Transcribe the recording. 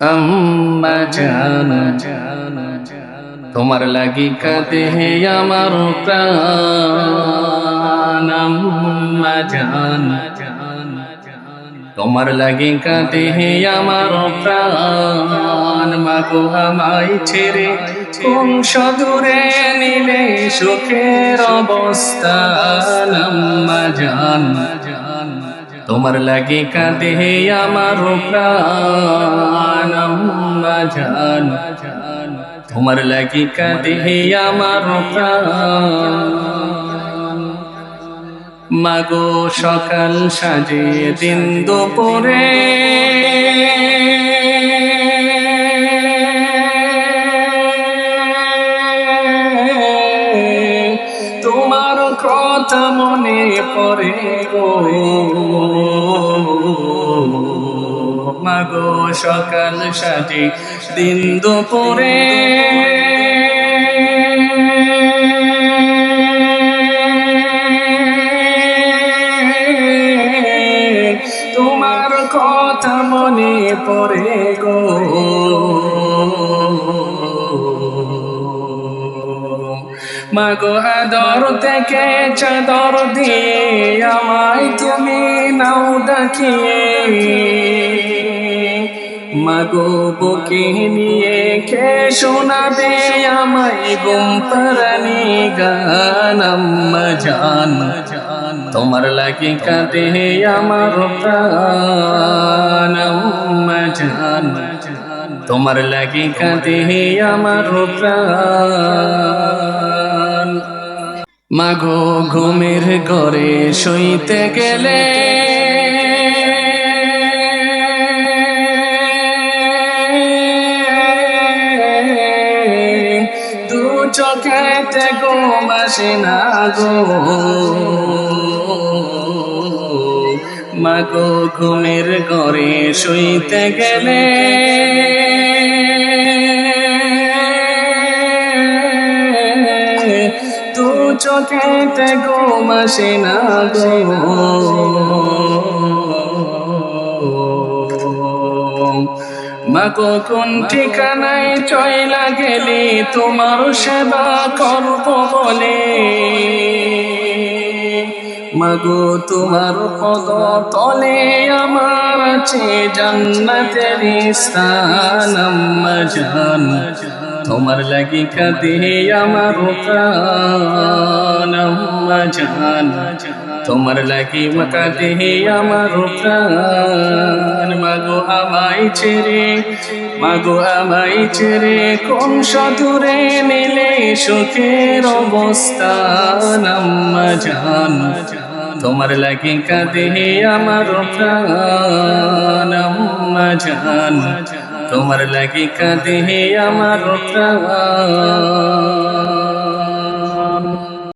আম্মা জান তোমার লাগি কাঁদে হে আমার প্রাণ। আম্মা জান তোমার লাগি কাঁদে হে আমার প্রাণ। মাগো আমায় ছেড়ে কোন সদূরে নিলে সুখের অবস্থা আম্মা জান তোমার লাগে কাঁদে আমার প্রাণ জান। তোমার লাগে কাঁদে আমার প্রাণ। মাগো সকাল সাজে দিন দুপুরে কথা মনে পড়ে গো। মাগো সকাল সাজে দিন দুপুরে। তোমার কথা মনে পড়ে গো। মাগো আদর থেকে চাদর দিয়ে আমায় তুমি নাও ডাকিয়ে। মাগো বুকে নিয়ে কে শোনাবে আমায় গুম পারানি গান, আম্মা জান। তোমার লাগে কাঁদে আমার প্রাণ, আম্মা জান। তোমার লাগে কাঁদে আমার প্রাণ। মাগো, ঘুমের ঘরে শুইতে গেলে। দু চোখেতে ঘুম না গো মাগো, ঘুমের ঘরে শুইতে গেলে। চোখেতে ঘুম আসে না কোন ঠিকানায় চয়লা গেলে তোমার সেবা করব বলে? মাগো তোমার পদ তলে আমার আছে জান্নাতের স্থান, আম্মা জান। তোমার লাগি কাঁদে আমার জান। তোমার লাগি কাঁদে আমার মাগো আমায় ছেড়ে, মাগো আমায় ছেড়ে, কোন সদূরে নিলে সুখের অবস্থান, আম্মা জান। তোমার লাগে কাঁদে আমার প্রাণ জান। তোমার লাগি কাঁদে আমার প্রাণ